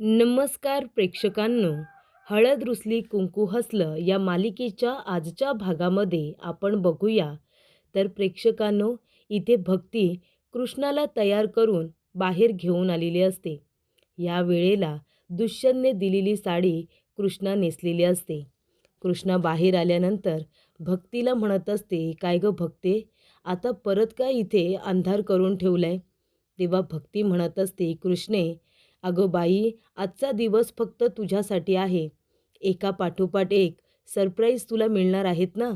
नमस्कार प्रेक्षकांनो. हळद रुसली कुंकू हसलं या मालिकेच्या आजच्या भागामध्ये आपण बघूया. तर प्रेक्षकांनो इथे भक्ती कृष्णाला तयार करून बाहेर घेऊन आलेली असते. या वेळेला दुष्यंतने दिलेली साडी कृष्णा नेसलेली असते. कृष्णा बाहेर आल्यानंतर भक्तीला म्हणत असते काय गं भक्ते आता परत काय इथे अंधार करून ठेवलाय? तेव्हा भक्ती म्हणत असते कृष्णे अगं बाई आजचा दिवस फक्त तुझ्यासाठी आहे. एका पाठोपाठ एक सरप्राईज तुला मिळणार आहेत ना?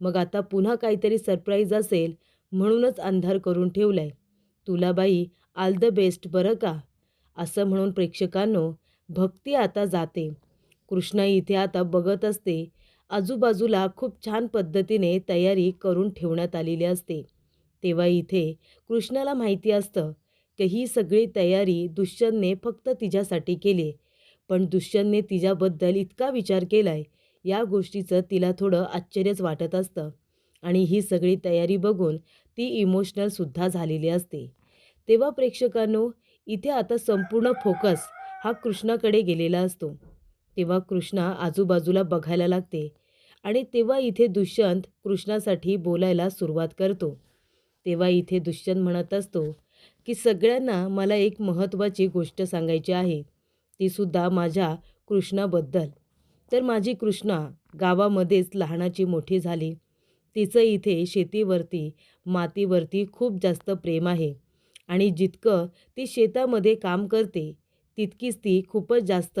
मग आता पुन्हा काहीतरी सरप्राईज असेल म्हणूनच अंधार करून ठेवलाय. तुला बाई आल द बेस्ट बरं का? असं म्हणून प्रेक्षकांनो भक्ती आता जाते. कृष्णा इथे आता बघत असते. आजूबाजूला खूप छान पद्धतीने तयारी करून ठेवण्यात आलेली असते. तेव्हा इथे कृष्णाला माहिती असतं ही सगळी तयारी दुष्यंतने फक्त तिच्यासाठी केली. पण दुष्यंतने तिच्याबद्दल इतका विचार केलाय या गोष्टीचं तिला थोडं आश्चर्यच वाटत असतं. आणि ही सगळी तयारी बघून ती इमोशनलसुद्धा झालेली असते. तेव्हा प्रेक्षकांनो इथे आता संपूर्ण फोकस हा कृष्णाकडे गेलेला असतो. तेव्हा कृष्णा आजूबाजूला बघायला लागते आणि तेव्हा इथे दुष्यंत कृष्णासाठी बोलायला सुरुवात करतो. तेव्हा इथे दुष्यंत म्हणत असतो की सगळ्यांना मला एक महत्त्वाची गोष्ट सांगायची आहे. तीसुद्धा माझ्या कृष्णाबद्दल. तर माझी कृष्णा गावामध्येच लहानाची मोठी झाली. तिचं इथे शेतीवरती मातीवरती खूप जास्त प्रेम आहे. आणि जितकं ती शेतामध्ये काम करते तितकीच ती खूपच जास्त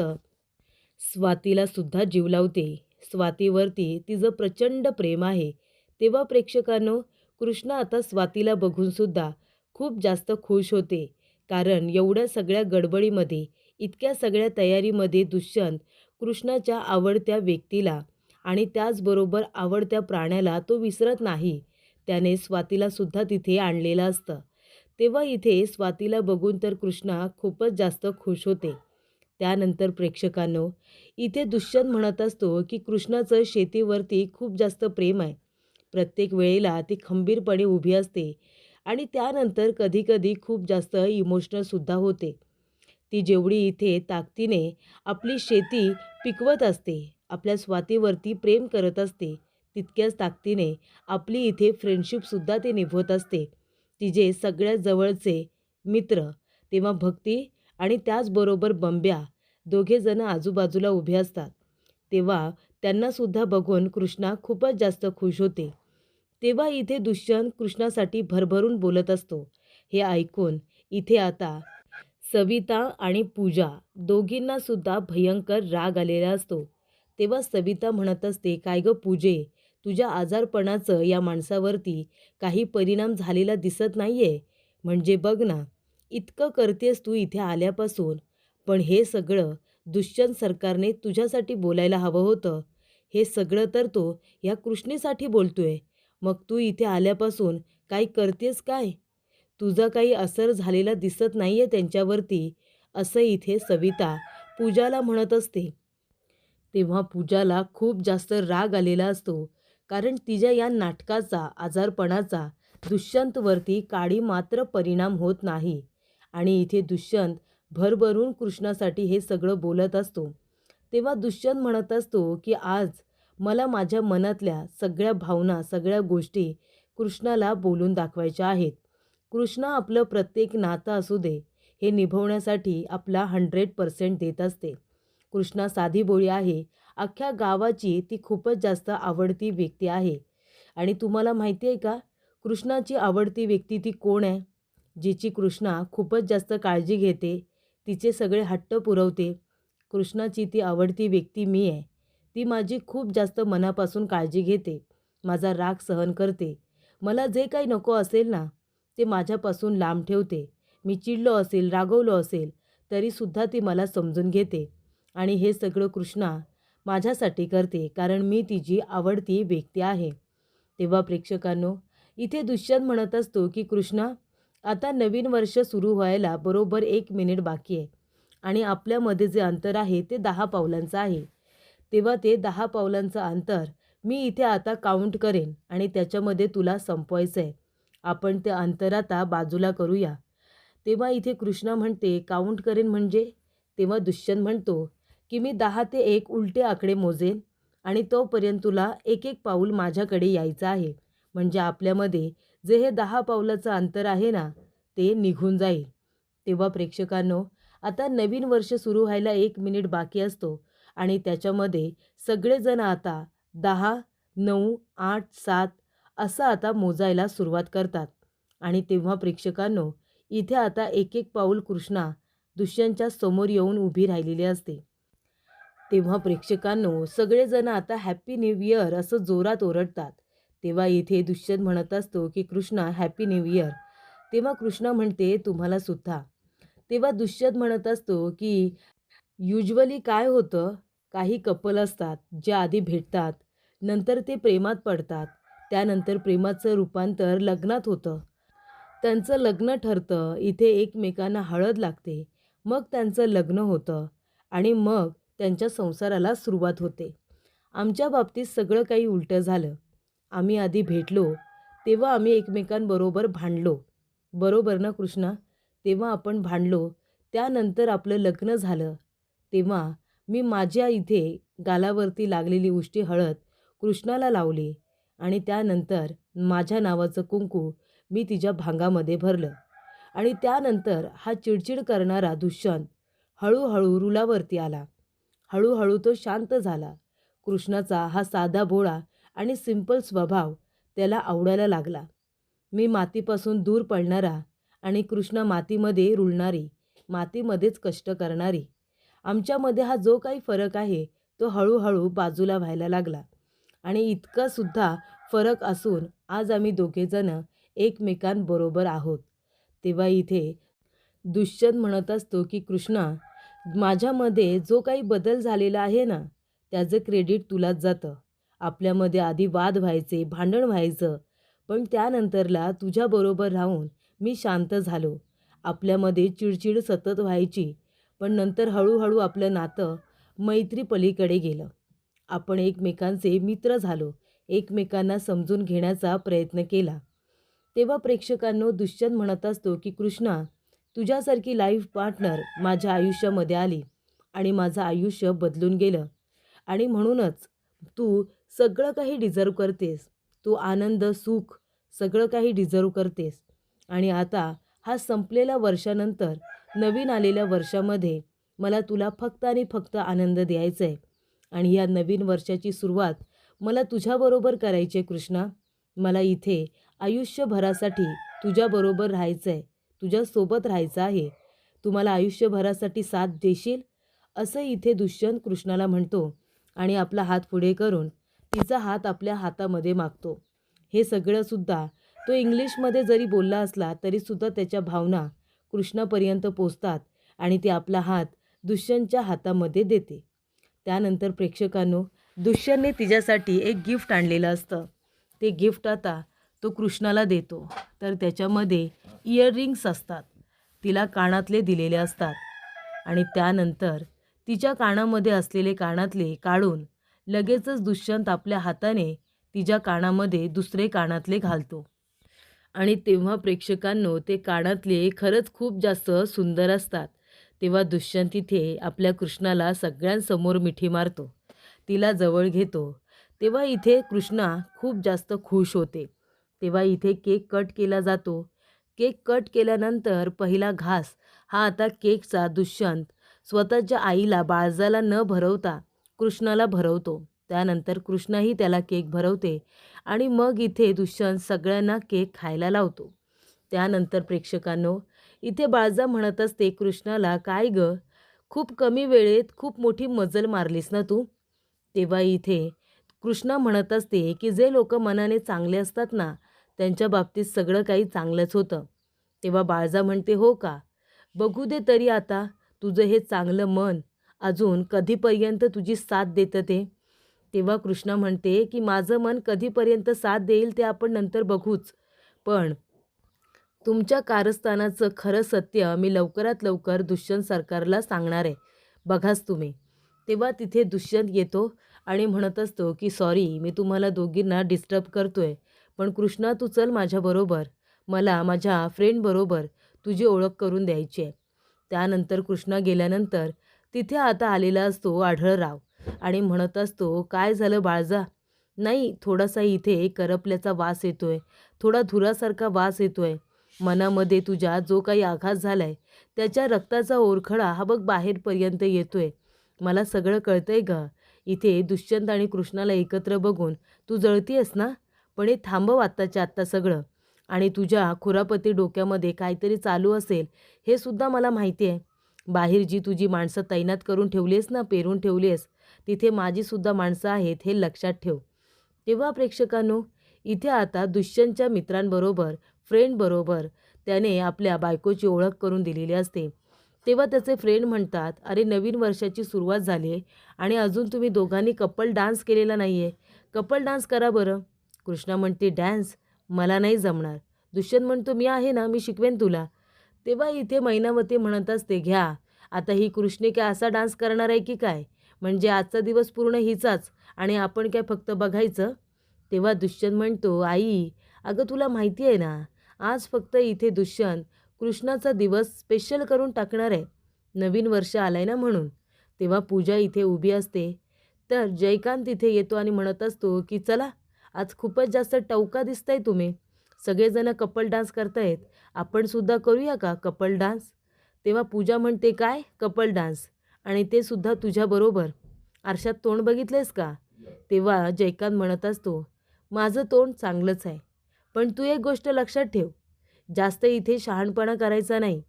स्वातीलासुद्धा जीव लावते. स्वातीवरती तिचं प्रचंड प्रेम आहे. तेव्हा प्रेक्षकांनो कृष्णा आता स्वातीला बघूनसुद्धा खूप जास्त खुश होते. कारण एवढ्या सगळ्या गडबडीमध्ये इतक्या सगळ्या तयारीमध्ये दुष्यंत कृष्णाच्या आवडत्या व्यक्तीला आणि त्याचबरोबर आवडत्या प्राण्याला तो विसरत नाही. त्याने स्वातीलासुद्धा तिथे आणलेलं असतं. तेव्हा इथे स्वातीला बघून तर कृष्णा खूपच जास्त खुश होते. त्यानंतर प्रेक्षकांनो इथे दुष्यंत म्हणत असतो की कृष्णाचं शेतीवरती खूप जास्त प्रेम आहे. प्रत्येक वेळेला ती खंबीरपणे उभी असते. आणि त्यानंतर कधीकधी खूप जास्त इमोशनलसुद्धा होते. ती जेवढी इथे ताकदीने आपली शेती पिकवत असते आपल्या स्वातीवरती प्रेम करत असते तितक्याच ताकदीने आपली इथे फ्रेंडशिपसुद्धा ते निभवत असते. तिचे सगळ्यात जवळचे मित्र तेव्हा भक्ती आणि त्याचबरोबर बंब्या दोघेजण आजूबाजूला उभे असतात. तेव्हा त्यांनासुद्धा बघून कृष्णा खूपच जास्त खुश होते. तेव्हा इथे दुष्यंत कृष्णासाठी भरभरून बोलत असतो. हे ऐकून इथे आता सविता आणि पूजा दोघींनासुद्धा भयंकर राग आलेला असतो. तेव्हा सविता म्हणत असते काय गं पूजे तुझ्या आजारपणाचं या माणसावरती काही परिणाम झालेला दिसत नाही आहे म्हणजे बघ ना इतकं करतेस तू इथे आल्यापासून. पण हे सगळं दुष्यंत सरकारने तुझ्यासाठी बोलायला हवं होतं. हे सगळं तर तो ह्या कृष्णेसाठी बोलतोय. मग तू इथे आल्यापासून काही करतेस काय? तुझा काही असर झालेला दिसत नाही आहे त्यांच्यावरती असं इथे सविता पूजाला म्हणत असते. तेव्हा पूजाला खूप जास्त राग आलेला असतो कारण तिच्या या नाटकाचा आजारपणाचा दुष्यंतवरती काळी मात्र परिणाम होत नाही आणि इथे दुष्यंत भरभरून कृष्णासाठी हे सगळं बोलत असतो. तेव्हा दुष्यंत म्हणत असतो की आज मला माझ्या मनातल्या सगळ्या भावना सगळ्या गोष्टी कृष्णाला बोलून दाखवायच्या आहेत. कृष्णा आपलं प्रत्येक नातं असू दे हे निभवण्यासाठी आपला हंड्रेड पर्सेंट देत असते. कृष्णा साधी बोळी आहे अख्ख्या गावाची ती खूपच जास्त आवडती व्यक्ती आहे. आणि तुम्हाला माहिती आहे का कृष्णाची आवडती व्यक्ती ती कोण आहे? जिची कृष्णा खूपच जास्त काळजी घेते तिचे सगळे हट्ट पुरवते. कृष्णाची ती आवडती व्यक्ती मी आहे. ती माझी खूप जास्त मनापासून काळजी घेते. माझा राग सहन करते. मला जे काही नको असेल ना ते माझ्यापासून लांब ठेवते. मी चिडलो असेल रागवलो असेल तरीसुद्धा ती मला समजून घेते. आणि हे सगळं कृष्णा माझ्यासाठी करते कारण मी तिची आवडती व्यक्ती आहे. तेव्हा प्रेक्षकांनो इथे दुष्यंत म्हणत असतो की कृष्णा आता नवीन वर्ष सुरू व्हायला बरोबर एक मिनिट बाकी आहे. आणि आपल्यामध्ये जे अंतर आहे ते दहा पावलांचं आहे. तेव्हा ते दहा पावलांचं अंतर मी इथे आता काउंट करेन आणि त्याच्यामध्ये तुला संपवायचं आहे आपण ते अंतर आता बाजूला करूया. तेव्हा इथे कृष्णा म्हणते काउंट करेन म्हणजे? तेव्हा दुष्यंत म्हणतो की मी दहा ते एक उलटे आकडे मोजेन आणि तोपर्यंत तुला एक एक पाऊल माझ्याकडे यायचं आहे. म्हणजे आपल्यामध्ये जे हे दहा पावलाचं अंतर आहे ना ते निघून जाईल. तेव्हा प्रेक्षकांनो आता नवीन वर्ष सुरू व्हायला एक मिनिट बाकी असतो. आणि त्याच्यामध्ये सगळेजण आता दहा नऊ आठ सात असं आता मोजायला सुरुवात करतात. आणि तेव्हा प्रेक्षकांनो इथे आता एक एक पाऊल कृष्णा दुष्यंतच्या समोर येऊन उभी राहिलेली असते. तेव्हा प्रेक्षकांनो सगळेजण आता हॅप्पी न्यू इयर असं जोरात ओरडतात. तेव्हा इथे दुष्यंत म्हणत असतो की कृष्णा हॅप्पी न्यू इयर तेव्हा कृष्णा म्हणते तुम्हाला सुद्धा तेव्हा दुष्यंत म्हणत असतो की युजली काय होतं? काही कपल असतात जे आधी भेटतात नंतर ते प्रेमात पडतात. त्यानंतर प्रेमाचं रूपांतर लग्नात होतं. त्यांचं लग्न ठरतं इथे एकमेकांना हळद लागते. मग त्यांचं लग्न होतं आणि मग त्यांच्या संसाराला सुरुवात होते. आमच्या बाबतीत सगळं काही उलटं झालं. आम्ही आधी भेटलो तेव्हा आम्ही एकमेकांबरोबर भांडलो. बरोबर ना कृष्णा? तेव्हा आपण भांडलो त्यानंतर आपलं लग्न झालं. तेव्हा मी माझ्या इथे गालावरती लागलेली उष्टी हळद कृष्णाला लावली आणि त्यानंतर माझ्या नावाचं कुंकू मी तिच्या भांगामध्ये भरलं. आणि त्यानंतर हा चिडचिड करणारा दुष्यंत हळूहळू रुलावरती आला. हळूहळू तो शांत झाला. कृष्णाचा हा साधा भोळा आणि सिंपल स्वभाव त्याला आवडायला लागला. मी मातीपासून दूर पडणारा आणि कृष्णा मातीमध्ये रुळणारी मातीमध्येच कष्ट करणारी आमच्यामध्ये हा जो काही फरक आहे तो हळूहळू बाजूला व्हायला लागला. आणि इतका सुद्धा फरक असून आज आम्ही दोघेजणं एकमेकांबरोबर आहोत. तेव्हा इथे दुष्यंत म्हणत असतो की कृष्णा माझ्यामध्ये जो काही बदल झालेला आहे ना त्याचं क्रेडिट तुलाच जातं. आपल्यामध्ये आधी वाद व्हायचे भांडण व्हायचं पण त्यानंतरला तुझ्याबरोबर राहून मी शांत झालो. आपल्यामध्ये चिडचिड सतत व्हायची पण नंतर हळूहळू आपलं नातं मैत्री पलीकडे गेलं. आपण एकमेकांचे मित्र झालो एकमेकांना समजून घेण्याचा प्रयत्न केला. तेव्हा प्रेक्षकांनो दुष्यंत म्हणत असतो की कृष्णा तुझ्यासारखी लाईफ पार्टनर माझ्या आयुष्यामध्ये आली आणि माझं आयुष्य बदलून गेलं. आणि म्हणूनच तू सगळं काही डिझर्व करतेस. तू आनंद सुख सगळं काही डिझर्व करतेस. आणि आता हा संपलेल्या वर्षानंतर नवीन आलेल्या वर्षामध्ये मला तुला फक्त आणि फक्त आनंद द्यायचा आहे आणि या नवीन वर्षाची सुरुवात मला तुझ्याबरोबर करायची आहे कृष्णा. मला इथे आयुष्यभरासाठी तुझ्याबरोबर राहायचं आहे तुझ्यासोबत राहायचं आहे. तू मला आयुष्यभरासाठी साथ देशील? असं इथे दुष्यंत कृष्णाला म्हणतो आणि आपला हात पुढे करून तिचा हात आपल्या हातामध्ये मागतो. हे सगळंसुद्धा तो इंग्लिशमध्ये जरी बोलला असला तरीसुद्धा त्याच्या भावना कृष्णापर्यंत पोचतात आणि ते आपला हात दुष्यंतच्या हातामध्ये देते. त्यानंतर प्रेक्षकांनो दुष्यंतने तिच्यासाठी एक गिफ्ट आणलेलं असतं. ते गिफ्ट आता तो कृष्णाला देतो. तर त्याच्यामध्ये इयररिंग्स असतात. तिला कानातले दिलेले असतात. आणि त्यानंतर तिच्या कानामध्ये असलेले कानातले काढून लगेचच दुष्यंत आपल्या हाताने तिच्या कानामध्ये दुसरे कानातले घालतो. आणि तेव्हा प्रेक्षकांनो ते कानातले खरंच खूप जास्त सुंदर असतात. तेव्हा दुष्यंत तिथे आपल्या कृष्णाला सगळ्यांसमोर मिठी मारतो. तिला जवळ घेतो. तेव्हा इथे कृष्णा खूप जास्त खुश होते. तेव्हा इथे केक कट केला जातो. केक कट केल्यानंतर पहिला घास हा आता केकचा दुष्यंत. स्वतःच्या आईला बाळजाला न भरवता कृष्णाला भरवतो. त्यानंतर कृष्णाही त्याला केक भरवते आणि मग इथे दुष्यंत सगळ्यांना केक खायला लावतो. त्यानंतर प्रेक्षकांनो इथे बाळजा म्हणत असते कृष्णाला काय ग? खूप कमी वेळेत खूप मोठी मजल मारलीस ना तू? तेव्हा इथे कृष्णा म्हणत असते की जे लोक मनाने चांगले असतात ना त्यांच्या बाबतीत सगळं काही चांगलंच होतं. तेव्हा बाळजा म्हणते हो का? बघू दे तरी आता तुझं हे चांगलं मन. अजून कधीपर्यंत तुझी साथ देतं ते? तेव्हा कृष्णा म्हणते की माझं मन कधीपर्यंत साथ देईल ते आपण नंतर बघूच. पण तुमच्या कारस्थानाचं खरं सत्य मी लवकरात लवकर दुष्यंत सरकारला सांगणार आहे. बघाच तुम्ही. तेव्हा तिथे दुष्यंत येतो आणि म्हणत असतो की सॉरी मी तुम्हाला दोघींना डिस्टर्ब आहे पण कृष्णा तू चल माझ्याबरोबर मला माझ्या फ्रेंडबरोबर तुझी ओळख करून द्यायची आहे. त्यानंतर कृष्णा गेल्यानंतर तिथे आता आलेला असतो आढळराव. आणि म्हणत असतो काय झालं बाळजा? नाही थोडासा इथे करपल्याचा वास येतोय. थोडा धुरासारखा वास येतोय. मनामध्ये तुझ्या जो काही आघात झाला आहे त्याच्या रक्ताचा ओरखडा हा बघ बाहेरपर्यंत येतोय. मला सगळं कळतंय ग. इथे दुष्यंत आणि कृष्णाला एकत्र बघून तू जळतीयस ना? पण हे थांबव आत्ताच्या आत्ता सगळं. आणि तुझ्या खुरापती डोक्यामध्ये काहीतरी चालू असेल हे सुद्धा मला माहिती आहे बाहेर जी तुझी माणसं तैनात करून ठेवली आहेस ना पेरून ठेवली आहेस तिथे माझीसुद्धा माणसं आहेत हे लक्षात ठेव. तेव्हा प्रेक्षकांनो इथे आता दुष्यंतच्या मित्रांबरोबर फ्रेंडबरोबर त्याने आपल्या बायकोची ओळख करून दिलेली असते. तेव्हा त्याचे फ्रेंड म्हणतात अरे नवीन वर्षाची सुरुवात झाली आहे आणि अजून तुम्ही दोघांनी कपल डान्स केलेला नाही आहे कपल डान्स करा बरं. कृष्णा म्हणते डॅन्स मला नाही जमणार. दुष्यंत म्हणतो मी आहे ना मी शिकवेन तुला. तेव्हा इथे मैनावती म्हणत असते घ्या. आता ही कृष्णे असा डान्स करणार आहे की काय? म्हणजे आजचा दिवस पूर्ण हिचाच आणि आपण काय फक्त बघायचं? तेव्हा दुष्यंत म्हणतो आई अगं तुला माहिती आहे ना आज फक्त इथे दुष्यंत कृष्णाचा दिवस स्पेशल करून टाकणार आहे. नवीन वर्ष आलाय ना म्हणून. तेव्हा पूजा इथे उभी असते. तर जयकांत इथे येतो आणि म्हणत असतो की चला आज खूपच जास्त टवका दिसताय तुम्ही. सगळेजण कपल डान्स करतायत. आपण सुद्धा करूया का कपल डान्स? तेव्हा पूजा म्हणते काय कपल डान्स? आणि ते सुद्धा तुझ्याबरोबर आरशात तोंड बघितलेस का? तेव्हा जयकांत म्हणत असतो माझं तोंड चांगलंच आहे पण तू एक गोष्ट लक्षात ठेव जास्त इथे शहाणपणा करायचा नाही.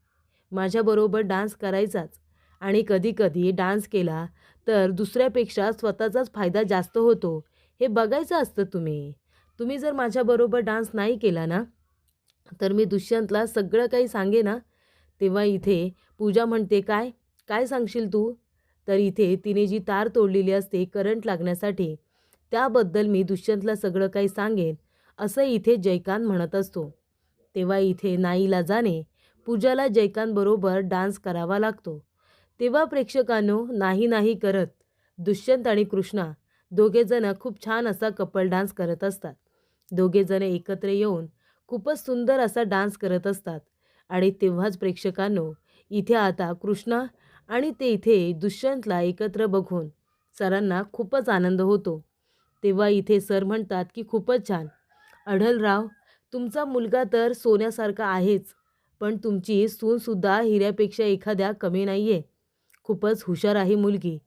माझ्याबरोबर डान्स करायचाच आणि कधीकधी डान्स केला तर दुसऱ्यापेक्षा स्वतःचाच फायदा जास्त होतो. हे बघायचं असतं तुम्ही. तुम्ही जर माझ्याबरोबर डान्स नाही केला ना तर मी दुष्यंतला सगळं काही सांगे ना तेव्हा इथे पूजा म्हणते काय? काय सांगशील तू? तर इथे तिने जी तार तोडलेली असते करंट लागण्यासाठी त्याबद्दल मी दुष्यंतला सगळं काही सांगेन असं इथे जयकांत म्हणत असतो. तेव्हा इथे नाईला जाणे पूजाला जयकांतबरोबर डान्स करावा लागतो. तेव्हा प्रेक्षकांनो नाही नाही करत दुष्यंत आणि कृष्णा दोघेजणं खूप छान असा कपल डान्स करत असतात. दोघेजण एकत्र येऊन खूपच सुंदर असा डान्स करत असतात. आणि तेव्हाच प्रेक्षकांनो इथे आता कृष्णा आणि ते इथे दुष्यंतला एकत्र बघून सरांना खूपच आनंद होतो. तेव्हा इथे सर म्हणतात की खूपच छान. अढलराव तुमचा मुलगा तर सोन्यासारखा आहेच पण तुमची सूनसुद्धा हिऱ्यापेक्षा एखाद्या कमी नाही आहे खूपच हुशार आहे मुलगी.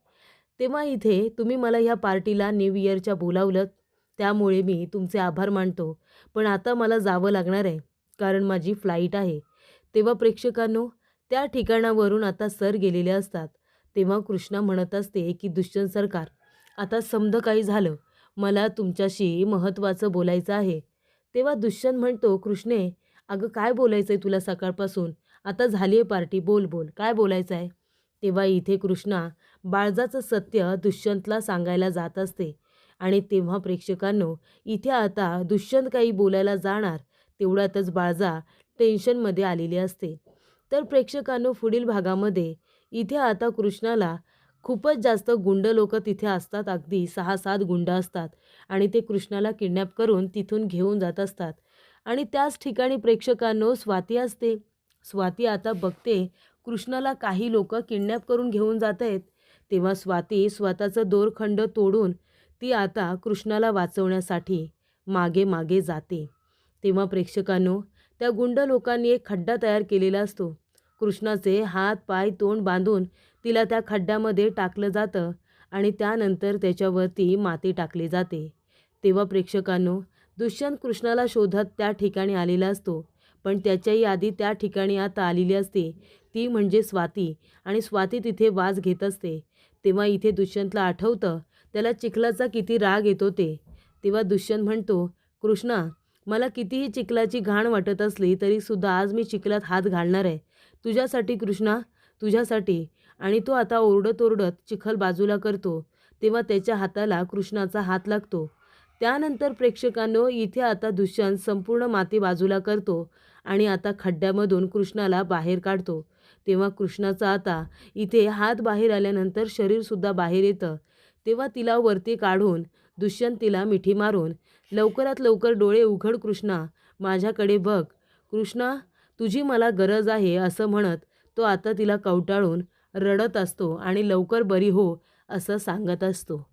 तेव्हा इथे तुम्ही मला ह्या पार्टीला न्यू इयरच्या बोलावलं त्यामुळे मी तुमचे आभार मानतो. पण आता मला जावं लागणार आहे कारण माझी फ्लाईट आहे. तेव्हा प्रेक्षकांनो त्या ठिकाणावरून आता सर गेलेले असतात. तेव्हा कृष्णा म्हणत असते की दुष्यंत सरकार आता समद काही झालं. मला तुमच्याशी महत्त्वाचं बोलायचं आहे. तेव्हा दुष्यंत म्हणतो कृष्णे अगं काय बोलायचं आहे तुला सकाळपासून? आता झाली आहे पार्टी. बोल बोल. काय बोलायचं आहे तेव्हा इथे कृष्णा बाळजाचं सत्य दुष्यंतला सांगायला जात असते. आणि तेव्हा प्रेक्षकांनो इथे आता दुष्यंत काही बोलायला जाणार तेवढ्यातच बाळजा टेन्शनमध्ये आलेली असते. तर प्रेक्षकांनो पुढील भागामध्ये. इथे आता कृष्णाला खूपच जास्त गुंड लोक तिथे असतात. अगदी सहा सात गुंड असतात. आणि ते कृष्णाला किडनॅप करून तिथून घेऊन जात असतात. आणि त्याच ठिकाणी प्रेक्षकांनो स्वाती असते. स्वाती आता बघते कृष्णाला काही लोक किडनॅप करून घेऊन जात आहेत. तेव्हा स्वाती स्वतःचं दोरखंड तोडून ती आता कृष्णाला वाचवण्यासाठी मागे मागे जाते. तेव्हा प्रेक्षकांनो त्या गुंड लोकांनी एक खड्डा तयार केलेला असतो. कृष्णाचे हात पाय तोंड बांधून तिला त्या खड्ड्यामध्ये टाकलं जातं आणि त्यानंतर त्याच्यावरती माती टाकली जाते. तेव्हा प्रेक्षकांनो दुष्यंत कृष्णाला शोधत त्या ठिकाणी आलेला असतो पण त्याच्याही आधी त्या ठिकाणी आता आलेली असते. ती म्हणजे स्वाती आणि स्वाती तिथे वास घेत असते. तेव्हा इथे दुष्यंतला आठवतं त्याला चिखलाचा किती राग येतो ते. तेव्हा दुष्यंत म्हणतो कृष्णा मला कितीही चिखलाची घाण वाटत असली तरीसुद्धा आज मी चिखलात हात घालणार आहे. तुझ्यासाठी कृष्णा तुझ्यासाठी. आणि तो आता ओरडत ओरडत चिखल बाजूला करतो. तेव्हा त्याच्या हाताला कृष्णाचा हात लागतो. त्यानंतर प्रेक्षकांनो इथे आता दुष्यंत संपूर्ण माती बाजूला करतो आणि आता खड्ड्यामधून कृष्णाला बाहेर काढतो. तेव्हा कृष्णाचा आता इथे हात बाहेर आल्यानंतर शरीरसुद्धा बाहेर येतं. तेव्हा तिला वरती काढून दुष्यंतीला मिठी मारून लवकरात लवकर डोळे उघड कृष्णा माझ्याकडे बघ. कृष्णा तुझी मला गरज आहे असं म्हणत तो आता तिला कवटाळून रडत असतो आणि लवकर बरी हो असं सांगत असतो.